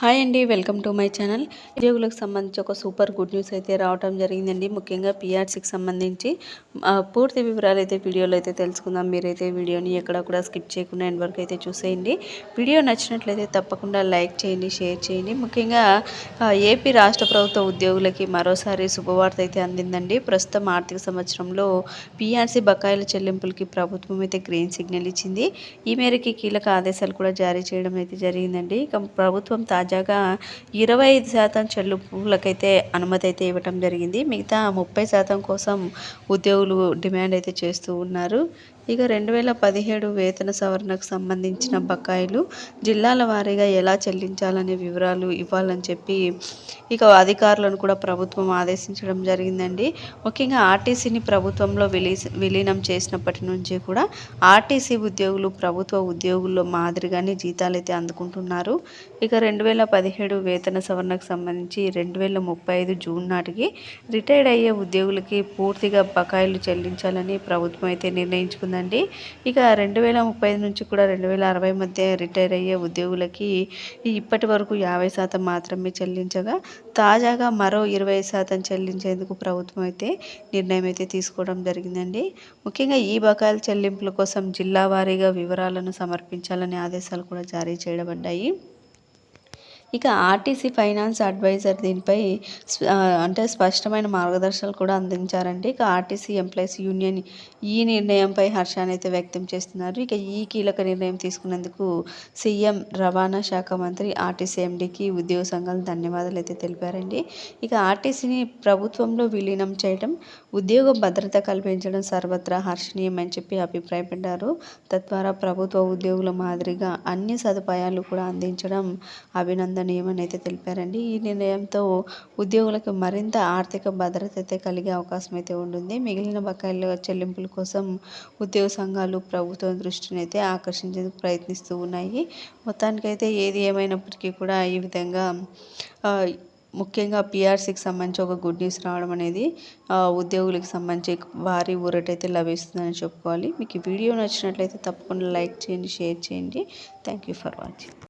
Hi అండి welcome to my channel. ఉద్యోగులకు సంబంధించి ఒక సూపర్ గుడ్ న్యూస్ అయితే రావడం జరిగిందండి. ముఖ్యంగా పిఆర్సీకి సంబంధించి పూర్తి వివరాలు అయితే వీడియోలో అయితే తెలుసుకుందాం. మీరైతే వీడియోని ఎక్కడ కూడా స్కిప్ చేయకుండా ఎండ్ వరకు అయితే చూసేయండి. వీడియో నచ్చినట్లయితే తప్పకుండా లైక్ చేయండి షేర్ చేయండి. ముఖ్యంగా ఏపీ రాష్ట్ర ప్రభుత్వ ఉద్యోగులకి మరోసారి శుభవార్త అయితే అందిందండి. ప్రస్తుతం ఆర్థిక సంవత్సరంలో పిఆర్సీ బకాయిల చెల్లింపులకి ప్రభుత్వం అయితే గ్రీన్ సిగ్నల్ ఇచ్చింది. ఈ మేరకు కీలక ఆదేశాలు కూడా జారీ చేయడం అయితే జరిగిందండి. ప్రభుత్వం ప్రభుత్వం తాజాగా ఇరవై ఐదు శాతం చెల్లింపులకైతే అనుమతి అయితే ఇవ్వటం జరిగింది. మిగతా ముప్పై శాతం కోసం ఉద్యోగులు డిమాండ్ అయితే చేస్తూ ఉన్నారు. ఇక రెండు వేల పదిహేడు వేతన సవరణకు సంబంధించిన బకాయిలు జిల్లాల వారీగా ఎలా చెల్లించాలనే వివరాలు ఇవ్వాలని చెప్పి ఇక అధికారులను కూడా ప్రభుత్వం ఆదేశించడం జరిగిందండి. ముఖ్యంగా ఆర్టీసీని ప్రభుత్వంలో విలీ విలీనం చేసినప్పటి నుంచి కూడా ఆర్టీసీ ఉద్యోగులు ప్రభుత్వ ఉద్యోగుల్లో మాదిరిగానే జీతాలైతే అందుకుంటున్నారు. ఇక రెండు వేల పదిహేడు వేతన సవరణకు సంబంధించి రెండు వేల ముప్పై ఐదు జూన్ నాటికి రిటైర్డ్ అయ్యే ఉద్యోగులకి పూర్తిగా బకాయిలు చెల్లించాలని ప్రభుత్వం అయితే నిర్ణయించుకుందండి ఇక రెండు వేల ముప్పై నుంచి కూడా రెండు వేల అరవై మధ్య రిటైర్ అయ్యే ఉద్యోగులకి ఇప్పటి వరకు యాభై శాతం మాత్రమే చెల్లించగా తాజాగా మరో ఇరవై శాతం చెల్లించేందుకు ప్రభుత్వం అయితే నిర్ణయం అయితే తీసుకోవడం జరిగిందండి. ముఖ్యంగా ఈ బకాయిల చెల్లింపుల కోసం జిల్లా వారీగా వివరాలను సమర్పించాలనే ఆదేశాలు కూడా జారీ చేయబడ్డాయి. ఇక ఆర్టీసీ ఫైనాన్స్ అడ్వైజర్ దీనిపై అంటే స్పష్టమైన మార్గదర్శకాలు కూడా అందించారండి ఇక ఆర్టీసీ ఎంప్లాయీస్ యూనియన్ ఈ నిర్ణయంపై హర్షాన్ని అయితే వ్యక్తం చేస్తున్నారు. ఇక ఈ కీలక నిర్ణయం తీసుకున్నందుకు సీఎం రవాణా శాఖ మంత్రి ఆర్టీసీ ఎండీకి ఉద్యోగ సంఘాలు ధన్యవాదాలు అయితే తెలిపారండి. ఇక ఆర్టీసీని ప్రభుత్వంలో విలీనం చేయడం ఉద్యోగ భద్రత కల్పించడం సర్వత్రా హర్షణీయమని చెప్పి అభిప్రాయపడ్డారు. తద్వారా ప్రభుత్వ ఉద్యోగుల మాదిరిగా అన్ని సదుపాయాలు కూడా అందించడం అభినందన అభినందనీయమని అయితే తెలిపారండి ఈ నిర్ణయంతో ఉద్యోగులకు మరింత ఆర్థిక భద్రత అయితే కలిగే అవకాశం అయితే ఉంటుంది. మిగిలిన బకాయిల చెల్లింపుల కోసం ఉద్యోగ సంఘాలు ప్రభుత్వం దృష్టిని అయితే ఆకర్షించేందుకు ప్రయత్నిస్తూ ఉన్నాయి. మొత్తానికైతే ఏది ఏమైనప్పటికీ కూడా ఈ విధంగా ముఖ్యంగా పిఆర్సీకి సంబంధించి ఒక గుడ్ న్యూస్ రావడం అనేది ఉద్యోగులకు సంబంధించి భారీ ఊరటైతే లభిస్తుందని చెప్పుకోవాలి. మీకు వీడియో నచ్చినట్లయితే తప్పకుండా లైక్ చేయండి షేర్ చేయండి. Thank you for watching.